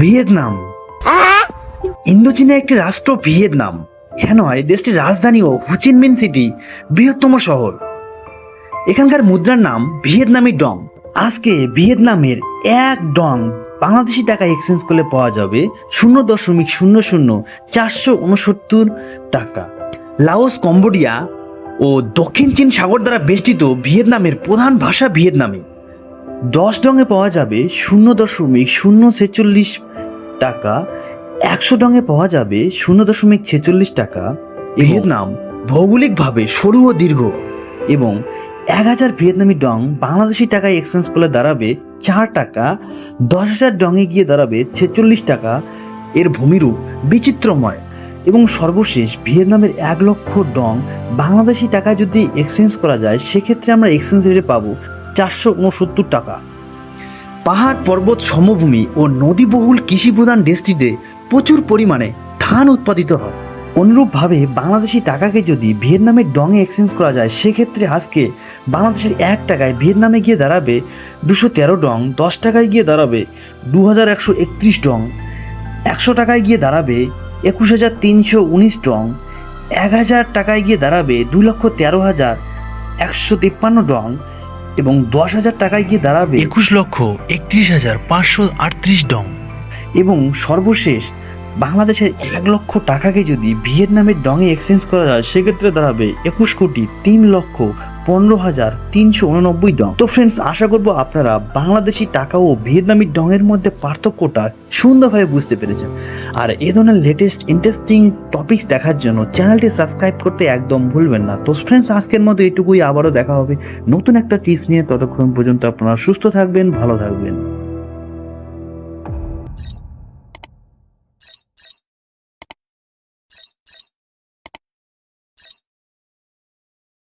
Vietnam. ইন্দোচীনের একটি রাষ্ট্র Vietnam. Hanoi দেশটির রাজধানী ও হুচিনমিন সিটি বৃহত্তম শহর। এখানকার মুদ্রার নাম ভিয়েতনামি ডং। আজকে ভিয়েতনামের এক ডং বাংলাদেশি টাকা এক্সচেঞ্জ করলে পাওয়া যাবে শূন্য দশমিক শূন্য শূন্য চারশো উনসত্তর টাকা। লাওস, কম্বোডিয়া ও দক্ষিণ চীন সাগর দ্বারা বেষ্টিত ভিয়েতনামের প্রধান ভাষা ভিয়েতনামি। দশ ডঙে পাওয়া যাবে শূন্য দশমিক শূন্য ছেচল্লিশ টাকা একশো ডঙে পাওয়া যাবে শূন্য দশমিক ছেচল্লিশ টাকা ভিয়েতনাম ভৌগোলিকভাবে সরু ও দীর্ঘ। এবং এক হাজার ভিয়েতনামি ডং বাংলাদেশি টাকায় এক্সচেঞ্জ করলে দাঁড়াবে চার টাকা দশ হাজার ডঙে গিয়ে দাঁড়াবে ছেচল্লিশ টাকা। এর ভূমিরূপ বিচিত্রময় এবং সর্বশেষ ভিয়েতনামের এক লক্ষ ডং বাংলাদেশি টাকায় যদি এক্সচেঞ্জ করা যায় সেক্ষেত্রে আমরা এক্সচেঞ্জ রেটে পাবো চারশো উনসত্তর টাকা। পাহাড় পর্বত সমভূমি ও নদীবহুল কৃষি প্রধান দেশটিতে প্রচুর পরিমাণে ধান উৎপাদিত হয়। অনুরূপভাবে বাংলাদেশি টাকাকে যদি ভিয়েতনামের ডংয়ে এক্সচেঞ্জ করা যায়, সেক্ষেত্রে আজকে বাংলাদেশের এক টাকায় ভিয়েতনামে গিয়ে দাঁড়াবে দুশো তেরো ডং, দশ টাকায় গিয়ে দাঁড়াবে দু হাজার একশো একত্রিশ ডং, একশো টাকায় গিয়ে দাঁড়াবে একুশ হাজার তিনশো উনিশ ডং, এক হাজার টাকায় গিয়ে দাঁড়াবে দুই লক্ষ তেরো হাজার একশো তিপ্পান্ন ডং এবং দশ হাজার টাকায় গিয়ে দাঁড়াবে। একুশ লক্ষ একত্রিশ হাজার পাঁচশো আটত্রিশ ডং। এবং সর্বশেষ বাংলাদেশের এক লক্ষ টাকাকে যদি ভিয়েতনামের ডঙে এক্সচেঞ্জ করা যায় সেক্ষেত্রে দাঁড়াবে একুশ কোটি তিন লক্ষ পনেরো হাজার তিনশো উননব্বই ডং। তো ফ্রেন্ডস আশা করব আপনারা বাংলাদেশি টাকা ও ভিয়েতনামি ডংয়ের মধ্যে পার্থক্যটা সুন্দরভাবে বুঝতে পেরেছেন। আর এ ধরনের লেটেস্ট ইন্টারেস্টিং টপিকস দেখার জন্য চ্যানেলটি সাবস্ক্রাইব করতে একদম ভুলবেন না। তো ফ্রেন্ডস আজকের মতো এটুকুই, আবারও দেখা হবে নতুন একটা টিপস নিয়ে। ততক্ষণ পর্যন্ত আপনারা সুস্থ থাকবেন, ভালো থাকবেন।